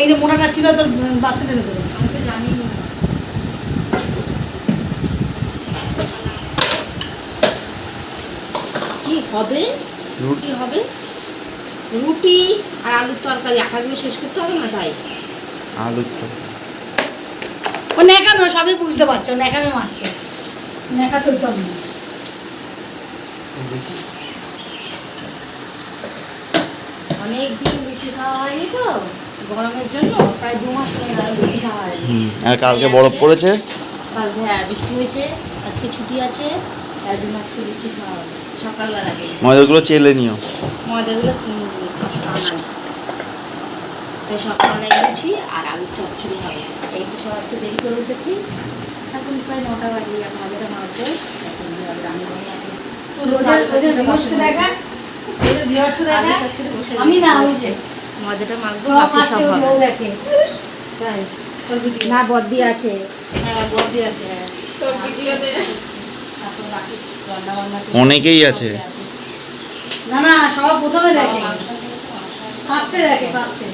এই যে মোটাটা ছিল তোর বাসে ঢেলে দেবো। আমি তো জানি না। কি হবে? রুটি হবে? রুটি আর আলুর তরকারি। একাগুলো শেষ করতে হবে না তাই? আলু তো ও ন্যাকামে সবই বুঝতে পারছে। ও ন্যাকামে মারছে। ন্যাকা চলতে হবে। না অনেক দিন লুচি খাওয়া হয়নি তো? গরমের জন্য প্রায় দু মাস হয়ে গেল লুচি খাওয়া হয়নি। আর কালকে বরফ পড়েছে? কালকে হ্যাঁ বৃষ্টি হয়েছে আজকে ছুটি আছে তার জন্য আজকে লুচি খাওয়া হবে ময়দাগুলো চেলে নিও। ময়দাগুলো কষ্ট নয় তাই সকালবেলায় লুচি আর আলুর চচ্চড়ি হবে। এই তো সব আজকে দেরি করে উঠেছি। এখন প্রায় নটা বাজে এখন এখন রান্না বৃহস্পতি দেখা? বৃহস্পতি আমি না ময়দাটা মাখবো বাকি সব হবে। তাই। না বদ্দি আছে। হ্যাঁ বদ্দি আছে হ্যাঁ। তোর ভিডিওতে অনেকেই আছে। না না সব প্রথমে দেখে। ফার্স্টে দেখে ফার্স্টে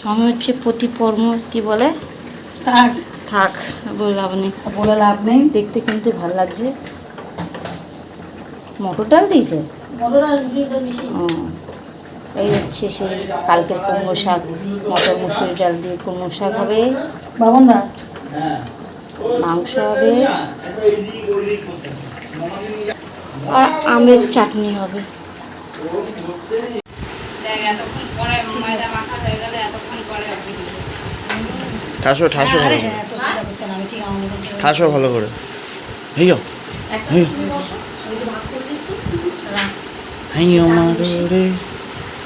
সময় হচ্ছে প্রতি পর্ম কি বলে? থাক। থাক বলে লাভ নেই। বলে লাভ নেই। দেখতে কিন্তু ভালো লাগছে। মটর ডাল দিয়েছে? ও, এই হচ্ছে সেই কালকের কুমড়ো শাক। মটর মুসুরি ডাল দিয়ে কুমড়ো শাক হবে। মাংস হবে। আর আমের চাটনি হবে। ঠাসো ঠাসো ভালো হ্যাঁ ঠাসো ভালো করে।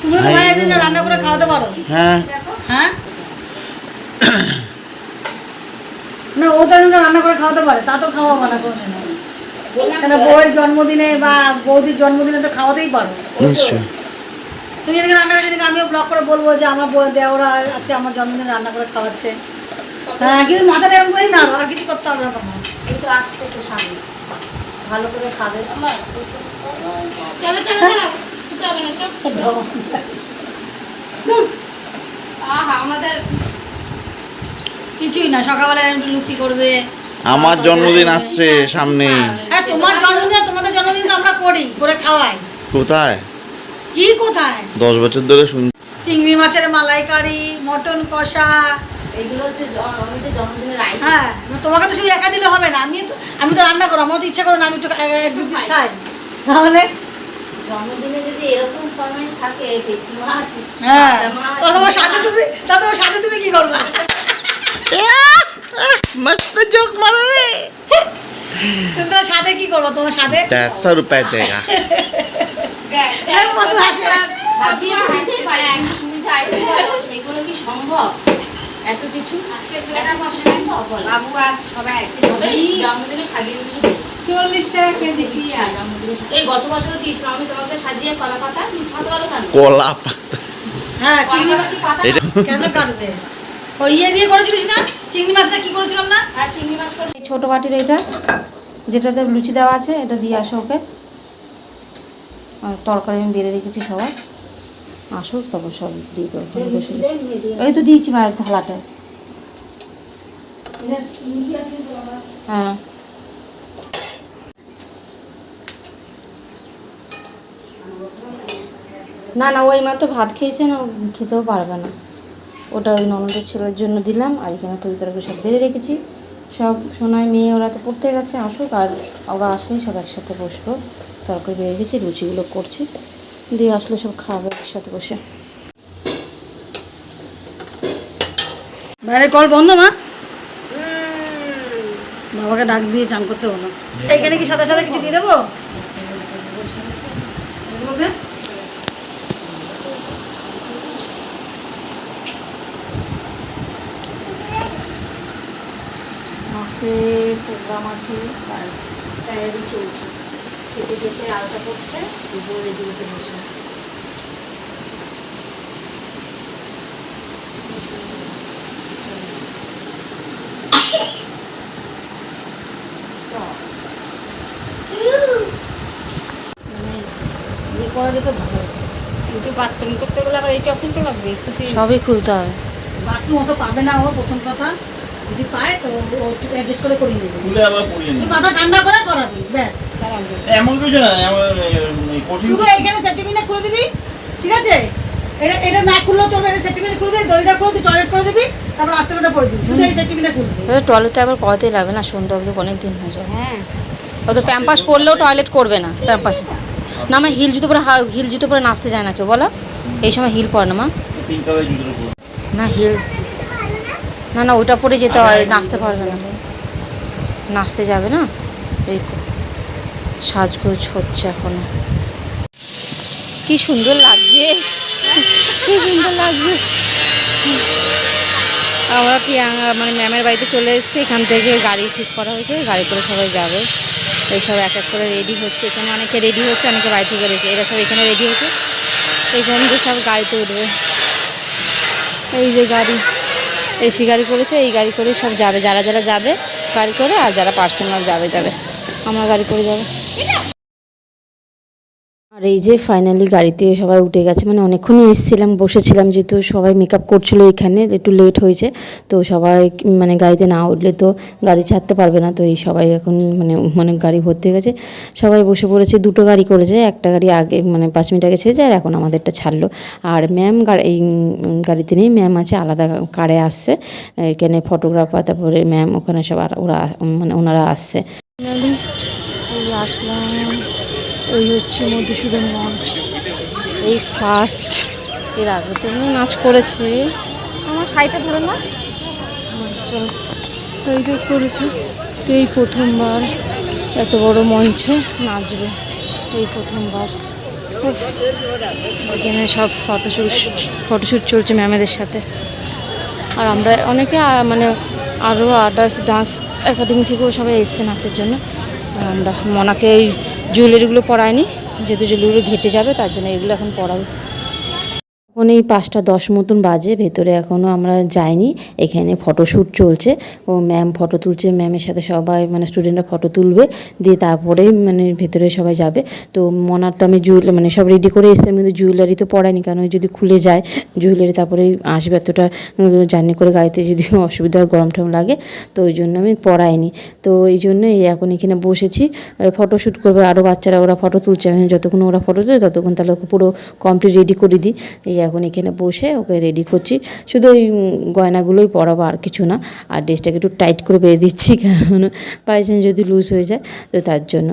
তো ভাই রান্না করে খাওয়াতে পারো। হ্যাঁ। হ্যাঁ? না ও তো রান্না করে খাওয়াতে পারে তা তো খাওয়াবো না কোনো কেন বউয়ের জন্মদিনে বা বৌদির জন্মদিনে তো খাওয়াতেই পারো। নিশ্চয় তুমি এদিকে রান্না করে যেদিকে আমিও ব্লগ করে বলব যে আমার বউ দেওরা আজকে আমার জন্মদিনে রান্না করে খাওয়াচ্ছে। হ্যাঁ কিন্তু মাথাটা এরকম করেই নাড়ো আর কিছু করতে হবে না তোমার এই তো আসছে তো সামনে ভালো করে খাবে। কিছুই না সকালবেলা একটু লুচি করবে। আমার জন্মদিন আসছে সামনে হ্যাঁ তোমার জন্মদিন তোমাদের জন্মদিন তো আমরা করি করে খাওয়াই। কোথায়? কি কোথায় দশ বছর ধরে শুন চিংড়ি মাছের মালাইকারি মটন কষা এইগুলো হচ্ছে জ- আমাদের জন্মদিনের আইটেম হ্যাঁ তোমাকে তো শুধু একা দিলে হবে না আমি তো আমি তো রান্না করো আমার তো ইচ্ছা করো না আমি একটু এক দু পিস খাই তাহলে জন্মদিনে যদি এরকম ফরমাইশ থাকে পেটি মাছ হ্যাঁ পাতা মাছ, তা তোমার সাথে তুমি তা তোমার সাথে তুমি কি করবে मस्त जोक मारो रे তুমি তোমার সাথে কি করবো তোমার সাথে सौ रुपए देगा এই কত হাসি। সাজিয়ে খাইতে পারে তুমি যে আইটেম বলো সেগুলো কি সম্ভব? এত কিছু? এত কিছু সম্ভব বলো? বাবু আর সবাই জন্মদিনে সাজিয়ে গুলো চল্লিশ টাকা কেজি। ইচ্ছা, জন্মদিনে সাজিয়ে- এই গত বছরও দিয়েছিল আমি তোমাকে সাজিয়ে কলা পাতা তুমি খাতে কেন কলা হ্যাঁ চিংড়ি পাতা কেন কাটবে? ওই ইয়ে দিয়ে করেছিলিস না? চিংড়ি মাছটা কি করেছিলাম না? আর চিংড়ি মাছ করে ছোট বাটির এটা যেটাতে লুচি দেওয়া আছে এটা দিয়ে আসো ওকে। তরকারি আমি বেড়ে রেখেছি সবার। আসুক, তারপর সব দিয়ে দেবো। এই তো দিয়েছি মায়ের থালাটা হ্যাঁ। না না ওই মাত্র ভাত খেয়েছে না খেতেও পারবে না। ওটা ওই ননদের ছেলের জন্য দিলাম, আর এখানে তরি তরকারি সব বেড়ে রেখেছি। সব সোনায় মেয়ে, ওরা তো পড়তে গেছে, আসুক, আর ওরা আসলেই সব একসাথে বসবো। তরকারি বেড়ে রেখেছি লুচিগুলো করছি। দিয়ে আসলে সব খাবে একসাথে বসে। বাইরে কল বন্ধ মা? বাবাকে ডাক দিয়ে চান করতে বলো। এখানে কি সাদা সাদা কিছু দিয়ে দেবো? আজকে প্রোগ্রাম আছে তাই তৈরি চলছে। খেতে খেতে আলটা পড়ছে দুপুর বসে ইয়ে করা ভালো কিন্তু করতে গেলে আবার এইটা লাগবে সবই খুলতে হবে। বাথরুম অত পাবে না ও প্রথম কথা। যদি পায় তো ও অ্যাডজাস্ট করে করিয়ে নেবে। খুলে আবার পরিয়ে নিই মাথা ঠান্ডা করে করাবি ব্যাস। এমন কিছু না এমন এই কঠিন শুধু এইখানে খুলে দিবি ঠিক আছে? এটা এটা না খুললেও চলবে এটা সেফটিপিনে খুলে দিবি দড়িটা খুলে দিবি টয়লেট করে দিবি তারপর আস্তে করে পরে দিবি। শুধু এই সেফটিপিনে খুলবি এবার টয়লেটে আবার করাতেই লাগবে না? সন্ধ্যা অবধি অনেক দিন হয়ে যাবে। হ্যাঁ। ও তো প্যাম্পাস পরলেও টয়লেট করবে না প্যাম্পাস না মা হিল জুতো পরে হা- হিল জুতো পরে নাচতে যায় না কেউ বলো? এই সময় হিল পরে না মা? না হিল না না ওটা পরে যেতে হয় নাচতে পারবে না। নাচতে যাবে না? এই সাজগোজ হচ্ছে এখনও। কি সুন্দর লাগছে। কি সুন্দর লাগছে। আমরা প্রিয়াঙ্কা মানে ম্যামের বাড়িতে চলে এসেছি এখান থেকে গাড়ি ঠিক করা হয়েছে গাড়ি করে সবাই যাবে। এই সব এক এক করে রেডি হচ্ছে। এখানে অনেকে রেডি হচ্ছে অনেকে বাড়ি থেকে রয়েছে এরা সব এখানে রেডি হচ্ছে। এখান থেকে সব গাড়িতে উঠবে। এই যে গাড়ি। এসি গাড়ি করেছে, এই গাড়ি করে সব যাবে, যারা যারা যাবে, গাড়ি করে আর যারা পার্সোনাল যাবে যাবে। আমরা গাড়ি করে যাবে। আর এই যে ফাইনালি গাড়িতে সবাই উঠে গেছে মানে অনেকক্ষণই এসেছিলাম, বসেছিলাম যেহেতু সবাই মেকআপ করছিল এখানে, একটু লেট হয়েছে, তো সবাই মানে গাড়িতে না উঠলে তো গাড়ি ছাড়তে পারবে না, তো এই সবাই এখন মানে মানে গাড়ি ভর্তি হয়ে গেছে। সবাই বসে পড়েছে, দুটো গাড়ি করেছে, একটা গাড়ি আগে মানে পাঁচ মিনিট আগে ছেড়েছে, আর এখন আমাদেরটা ছাড়লো। আর ম্যাম এই গাড়িতে নেই ম্যাম আছে, আলাদা কারে আসছে, এখানে ফটোগ্রাফার তারপরে ম্যাম ওখানে সব ওরা মানে ওনারা আসছে। আসলাম। এই হচ্ছে মধুসূদন মঞ্চ এই ফার্স্ট এর আগে তো নাচ করেছে। আমার শাড়িটা ধরে না। এই যে করেছে তো এই প্রথমবার এত বড় মঞ্চে নাচবে। এই প্রথমবার। এখানে সব ফটোশ্যুট ফটোশ্যুট চলছে ম্যামেদের সাথে। আর আমরা অনেকে মানে আরও আদার্স ডান্স একাডেমি থেকেও সবাই এসছে নাচের জন্য। আর আমরা মনাকে এই জুয়েলারিগুলো পরায়নি যেহেতু জুয়েলারিগুলো ঘেটে যাবে তার জন্য এগুলো এখন পরাবো। এখন এই পাঁচটা দশ মতন বাজে, ভেতরে এখনও আমরা যাইনি। এখানে ফটোশ্যুট চলছে। ও ম্যাম ফটো তুলছে ম্যামের সাথে সবাই মানে স্টুডেন্টরা ফটো তুলবে, দিয়ে তারপরেই মানে ভেতরে সবাই যাবে। তো মনার তো আমি জুয়েল মানে সব রেডি করে এসেছি কিন্তু জুয়েলারি তো পড়ায়নি কারণ যদি খুলে যায় জুয়েলারি তারপরে আসবে এতটা জার্নি করে গাড়িতে যদি অসুবিধা হয়, গরম টরম লাগে, তো ওই জন্য আমি পড়াইনি তো এই জন্য এখন এখানে বসেছি। ফটোশ্যুট করবে আরও বাচ্চারা, ওরা ফটো তুলছে, আমি যতক্ষণ ওরা ফটো তুলে ততক্ষণ তাহলে পুরো কমপ্লিট রেডি করে দিই। এই এখন এখানে বসে ওকে রেডি করছি। শুধু ওই গয়নাগুলোই পরাবো আর কিছু না। আর ড্রেসটাকে একটু টাইট করে বেঁধে দিচ্ছি, কারণ বাই যদি লুজ হয়ে যায়, তো তার জন্য।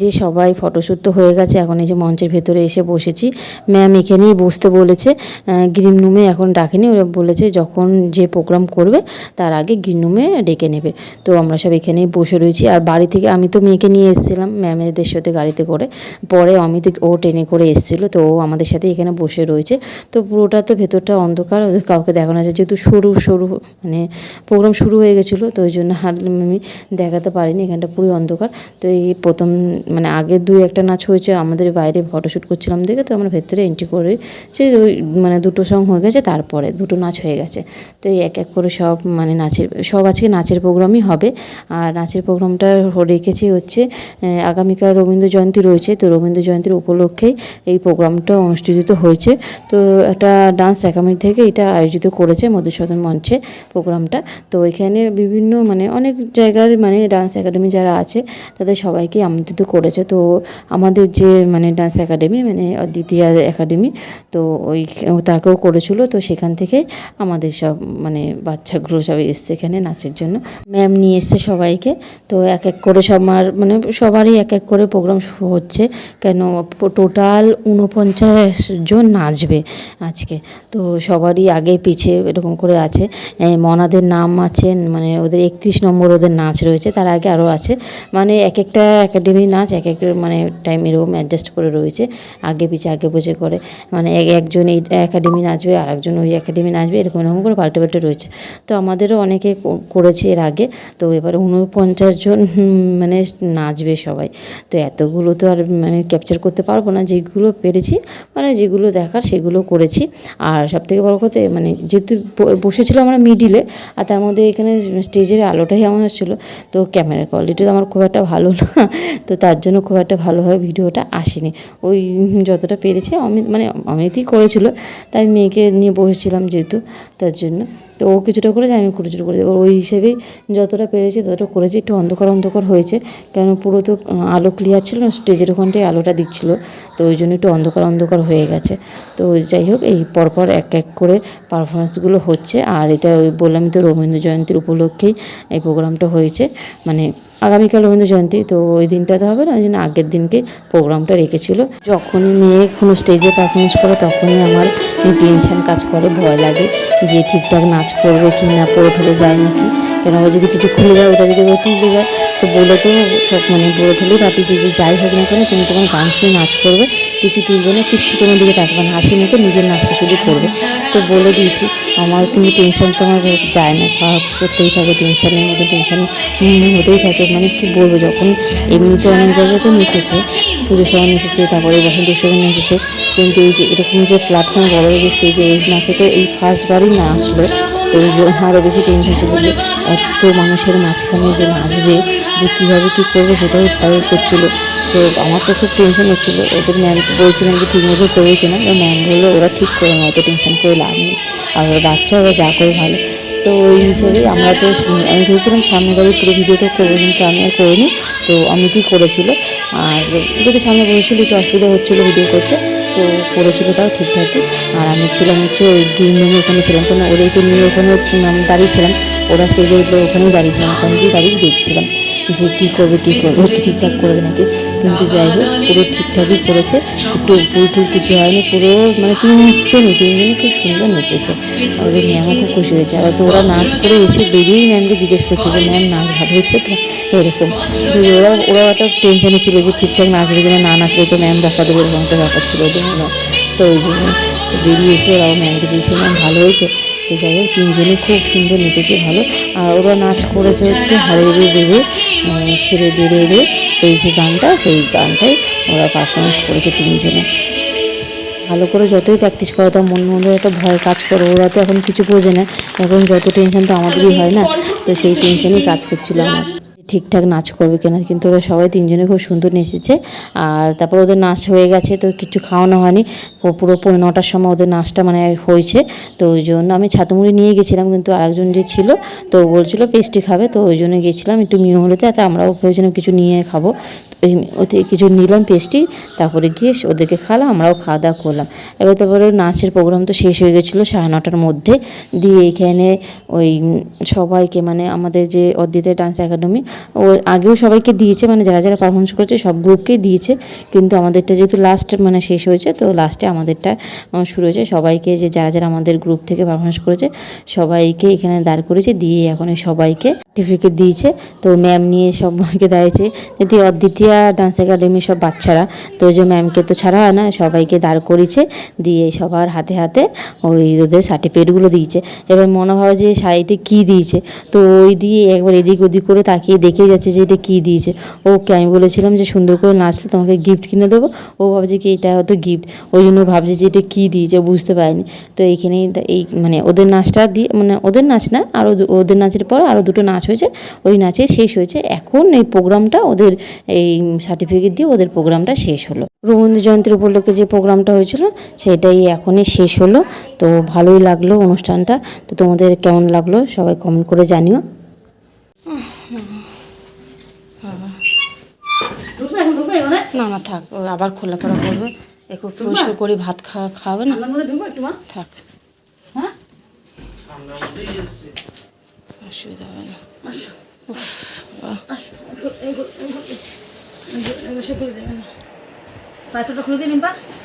যে সবাই ফটোশ্যুট তো হয়ে গেছে, এখন এই যে মঞ্চের ভেতরে এসে বসেছি। ম্যাম এখানেই বসতে বলেছে গ্রিন রুমে এখন ডাকেনি, ওরা বলেছে যখন যে প্রোগ্রাম করবে তার আগে গ্রিন রুমে ডেকে নেবে। তো আমরা সব এখানেই বসে রয়েছি। আর বাড়ি থেকে আমি তো মেয়েকে নিয়ে এসেছিলাম ম্যামেদের সাথে গাড়িতে করে। পরে অমিত ও ট্রেনে করে এসেছিল, তো ও আমাদের সাথে এখানে বসে রয়েছে। তো পুরোটা তো ভেতরটা অন্ধকার কাউকে দেখানো যায়। যেহেতু সরু সরু মানে প্রোগ্রাম শুরু হয়ে গেছিল, তো ওই জন্য হার আমি দেখাতে পারিনি, এখানটা পুরো অন্ধকার। তো এই প্রথম মানে আগে দুই একটা নাচ হয়েছে, আমাদের বাইরে ফটোশ্যুট করছিলাম দেখে তো আমরা ভেতরে এন্ট্রি করে সে ওই মানে দুটো সং হয়ে গেছে, তারপরে দুটো নাচ হয়ে গেছে। তো এই এক এক করে সব মানে নাচের, সব আজকে নাচের প্রোগ্রামই হবে। আর নাচের প্রোগ্রামটা রেখেছি হচ্ছে আগামীকাল রবীন্দ্র জয়ন্তী রয়েছে, তো রবীন্দ্র জয়ন্তীর উপলক্ষেই এই প্রোগ্রামটা অনুষ্ঠিত হয়েছে। তো একটা ডান্স একাডেমি থেকে এটা আয়োজিত করেছে মধুসূদন মঞ্চে প্রোগ্রামটা তো এখানে বিভিন্ন মানে অনেক জায়গার মানে ডান্স একাডেমি যারা আছে, তাদের সবাইকে আমন্ত্রিত করেছে। তো আমাদের যে মানে ডান্স একাডেমি মানে দ্বিতীয় একাডেমি তো ওই তাকেও করেছিল। তো সেখান থেকে আমাদের সব মানে বাচ্চাগুলো সব এসছে এখানে নাচের জন্য। ম্যাম নিয়ে এসছে সবাইকে। তো এক এক করে সবার মানে সবারই এক এক করে প্রোগ্রাম হচ্ছে। কেন টোটাল উনপঞ্চাশ জন নাচবে আজকে। তো সবারই আগে পিছে এরকম করে আছে। মনাদের নাম আছে মানে ওদের একত্রিশ নম্বর ওদের নাচ রয়েছে, তার আগে আরও আছে। মানে এক একটা একাডেমি নাচ নাচ এক এক মানে টাইম এরকম অ্যাডজাস্ট করে রয়েছে। আগে পিছে আগে বসে করে। মানে এক- একজন এই একাডেমি নাচবে আর একজন ওই একাডেমি নাচবে এরকম এরকম করে পাল্টে পাল্টে রয়েছে। তো আমাদেরও অনেকে করেছে এর আগে। তো এবার উনপঞ্চাশ জন মানে নাচবে সবাই। তো এতগুলো তো আর মানে ক্যাপচার করতে পারব না। যেগুলো পেরেছি মানে যেগুলো দেখার সেগুলো করেছি। আর সব থেকে বড় কথা মানে যেহেতু ব- বসেছিলাম আমরা মিডিলে আর তার মধ্যে এখানে স্টেজের আলোটাই আমার ছিল তো ক্যামেরার কোয়ালিটি তো আমার খুব একটা ভালো না। তো তার জন্য খুব একটা ভালোভাবে ভিডিওটা আসেনি। ওই যতটা পেরেছে অমিত মানে অমিতই করেছিল, তাই মেয়েকে নিয়ে বসেছিলাম যেহেতু তার জন্য। তো ও কিছুটা করেছে, আমি কিছুটা করে দেবো ওই হিসেবেই যতটা পেরেছি ততটা করেছি। একটু অন্ধকার অন্ধকার হয়েছে, কেন পুরো তো আলো ক্লিয়ার ছিল না, স্টেজের ওখানটায় আলোটা দিচ্ছিল। তো ওই জন্য একটু অন্ধকার অন্ধকার হয়ে গেছে। তো যাই হোক, এই পরপর এক এক করে পারফরমেন্সগুলো হচ্ছে। আর এটা বললাম তো রবীন্দ্র জয়ন্তীর উপলক্ষেই এই প্রোগ্রামটা হয়েছে। মানে আগামীকাল রবীন্দ্র জয়ন্তী, তো ওই দিনটাতে হবে না, ওই জন্য আগের দিনকে প্রোগ্রামটা রেখেছিল। যখনই মেয়ে কোনো স্টেজে পারফরমেন্স করে, তখনই আমার টেনশান কাজ করে, ভয় লাগে যে ঠিকঠাক নাচ করবে কি না পড়ে ঠলে যায় নাকি? কেন ও যদি কিছু খুলে যায়, ওটা যদি তুলে যায়, তো বলে তো সব মানে বলে ঠলেই পাঠিয়েছি যে যাই হোক না কেন, তুমি তখন গান শুনে নাচ করবে। কিছু তুলবে না, কিচ্ছু কোনো দিকে থাকবে না। হাসি মুখে নিজের নাচটা শুধু করবে। তো বলে দিয়েছি, আমার কিন্তু টেনশন তো আমার যায় না কাজ করতেই থাকে টেনশনের মধ্যে টেনশন হতেই থাকে। মানে কি বলব, যখন এমনিতে অনেক জায়গাতে নেচেছে, পুজোর সময় নেচেছে, তারপরে বসন্ত উৎসবে নেচেছে, কিন্তু এই যে এরকম যে প্ল্যাটফর্ম বড় যে স্টেজে এই নাচে তো এই ফার্স্টবারই না আসলো তো ওই আরও বেশি টেনশন ছিল যে এত মানুষের মাঝখানে যে নাচবে, যে কীভাবে কী করবে সেটাই ভয় করছিল। তো আমার তো খুব টেনশন হচ্ছিল। ওদের ম্যামকে বলছিলাম যে ঠিক মতো করবে কিনা। তো ম্যাম বলল, ওরা ঠিক করে না অত টেনশন করে লাভ নেই। আর ওরা বাচ্চা, ওরা যা করে ভালো। তো ওই হিসেবেই আমরা তো আমি ভেবেছিলাম সামনে বাড়ি পুরো ভিডিওটা করব, কিন্তু আমি আর করিনি। তো অমিতই করেছিল। আর যদি সামনে বসেছিল একটু অসুবিধা হচ্ছিল ভিডিও করতে তো করেছিল তাও ঠিকঠাকই আর আমি ছিলাম হচ্ছে ওই গ্রিন রুমে ওখানে ছিলাম। কারণ ওদেরকে নিয়ে ওখানে দাঁড়িয়েছিলাম ওরা স্টেজে উঠলে, ওখানেই দাঁড়িয়েছিলাম ওখানে গিয়ে দাঁড়িয়ে দেখছিলাম যে কী করবে কী করবে, ঠিকঠাক করবে নাকি? কিন্তু যাই হোক, পুরো ঠিকঠাকই করেছে। একটু টুল কিছু হয়নি, পুরো মানে তিনজনই তিনজনই খুব সুন্দর নেচেছে। ওদের ম্যামও খুব খুশি হয়েছে। আর তো ওরা নাচ করে এসে বেরিয়েই ম্যামকে জিজ্ঞেস করছে যে, ম্যাম, নাচ ভালো হয়েছে তো? এরকম। ওরা ওরা একটা টেনশনে ছিল যে, ঠিকঠাক নাচবে কিনা, না নাচলে তো ম্যাম দেখা দেবে, এরকম একটা ব্যাপার ছিল। তো ওই জন্য বেরিয়ে এসে ওরাও ম্যামকে জিজ্ঞেস ম্যাম, ভালো হয়েছে? তো যাই। হোক তিনজনই খুব সুন্দর নেচেছে ভালো। আর ওরা নাচ করেছে হচ্ছে হারে দেবে ছেড়ে দেবে রে এই যে গানটা, সেই গানটাই ওরা পারফরমেন্স করেছে তিনজনে। ভালো করে যতই প্র্যাকটিস করা তো মন মধ্যে একটা ভয় কাজ করে। ওরা তো এখন কিছু বোঝে না। এখন যত টেনশন তো আমাদেরই হয় না। তো সেই টেনশনই কাজ করছিল আমার। ঠিকঠাক নাচ করবে কিনা, কিন্তু ওরা সবাই তিনজনে খুব সুন্দর নেচেছে। আর তারপর ওদের নাচ হয়ে গেছে, তো কিছু খাওয়ানো হয়নি। পুরো পৌনে নটার সময় ওদের নাচটা মানে হয়েছে। তো ওই জন্য আমি ছাতুমুড়ি নিয়ে গেছিলাম, কিন্তু আরেকজন যে ছিল, তো বলছিল পেস্ট্রি খাবে, তো ওই জন্য গেছিলাম। একটু মিয়মরিতে তো আমরাও ভেবেছিলাম কিছু নিয়ে খাব। ওতে কিছু নিলাম পেস্ট্রি, তারপরে গিয়ে ওদেরকে খাওয়ালাম, আমরাও খাওয়া দাওয়া করলাম। এবার তারপরে নাচের প্রোগ্রাম তো শেষ হয়ে গেছিল সাড়ে নটার মধ্যে। দিয়ে এখানে ওই সবাইকে মানে আমাদের যে অদ্বিতের ডান্স একাডেমি ও আগেও সবাইকে দিয়েছে মানে যারা যারা পারফরমেন্স করেছে সব গ্রুপকেই দিয়েছে। কিন্তু আমাদেরটা যেহেতু লাস্ট মানে শেষ হয়েছে, তো লাস্টে আমাদেরটা শুরু হয়েছে। সবাইকে যে যারা যারা আমাদের গ্রুপ থেকে পারফরমেন্স করেছে, সবাইকে এখানে দাঁড় করেছে দিয়ে এখন সবাইকে সার্টিফিকেট দিয়েছে। তো ম্যাম নিয়ে সবাইকে দাঁড়িয়েছে যদি অদ্বিতীয়া ডান্স একাডেমির সব বাচ্চারা, তো ওই যে ম্যামকে তো ছাড়া হয় না, সবাইকে দাঁড় করিয়েছে, দিয়ে সবার হাতে হাতে ওই ওদের সার্টিফিকেটগুলো দিয়েছে। এবার মনে হয় যে শাড়িটি কী দিয়েছে? তো ওই দিয়ে একবার এদিক ওদিক করে তাকিয়ে দেখে যাচ্ছে যে এটা কী দিয়েছে। ওকে আমি বলেছিলাম যে, সুন্দর করে নাচলে তোমাকে গিফট কিনে দেবো। ও ভাবছে কি এটা হয়তো গিফট ওই জন্য ভাবছে যে, এটা কী দিয়েছে? বুঝতে পারিনি। তো এইখানেই এই মানে ওদের নাচটা দিয়ে মানে ওদের নাচ না, আরও ওদের নাচের পর আরও দুটো নাচ হয়েছে। ওই নাচে শেষ হয়েছে। এখন এই প্রোগ্রামটা ওদের, এই সার্টিফিকেট দিয়ে ওদের প্রোগ্রামটা শেষ হলো। রবীন্দ্র জয়ন্তীর উপলক্ষে যে প্রোগ্রামটা হয়েছিল, সেটাই এখনই শেষ হলো। তো ভালোই লাগল অনুষ্ঠানটা। তো তোমাদের কেমন লাগল সবাই কমেন্ট করে জানিও। এখন না না থাক আবার খোলা পড়া করবে। একটু পরিষ্কার করে ভাত খাওয়া খাওয়াবে না? থাক। হ্যাঁ? অসুবিধা হবে না।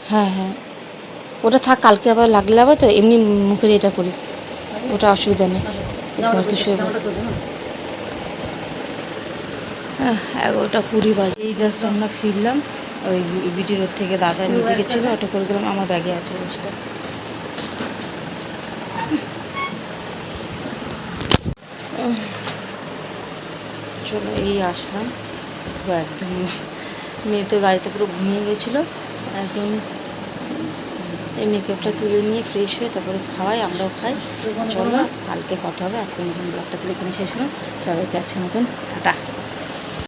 হ্যাঁ হ্যাঁ। ওটা থাক কালকে আবার লাগলে আবার তো এমনি মুখের এটা করি। ওটা অসুবিধা নেই। শুয়ে পড়ো। জামাটা করে দেবেন আহ, এগারোটা কুড়ি বাজে। এই জাস্ট আমরা ফিরলাম ওই বিটি রোড থেকে দাদা নিতে গেছিল অটো করে গেলাম আমার ব্যাগে আছে অবস্থা চলো এই আসলাম। পুরো একদম মেয়ে তো গাড়িতে পুরো ঘুমিয়ে গেছিল। একদম এই মেকআপটা তুলে নিয়ে ফ্রেশ হয়ে তারপরে খাওয়াই আমরাও খাই। চলো কালকে কথা হবে আজকের মতন ব্লগটা তুলে এখানে শেষ হলো। সবাইকে আজকের মতন টাটা।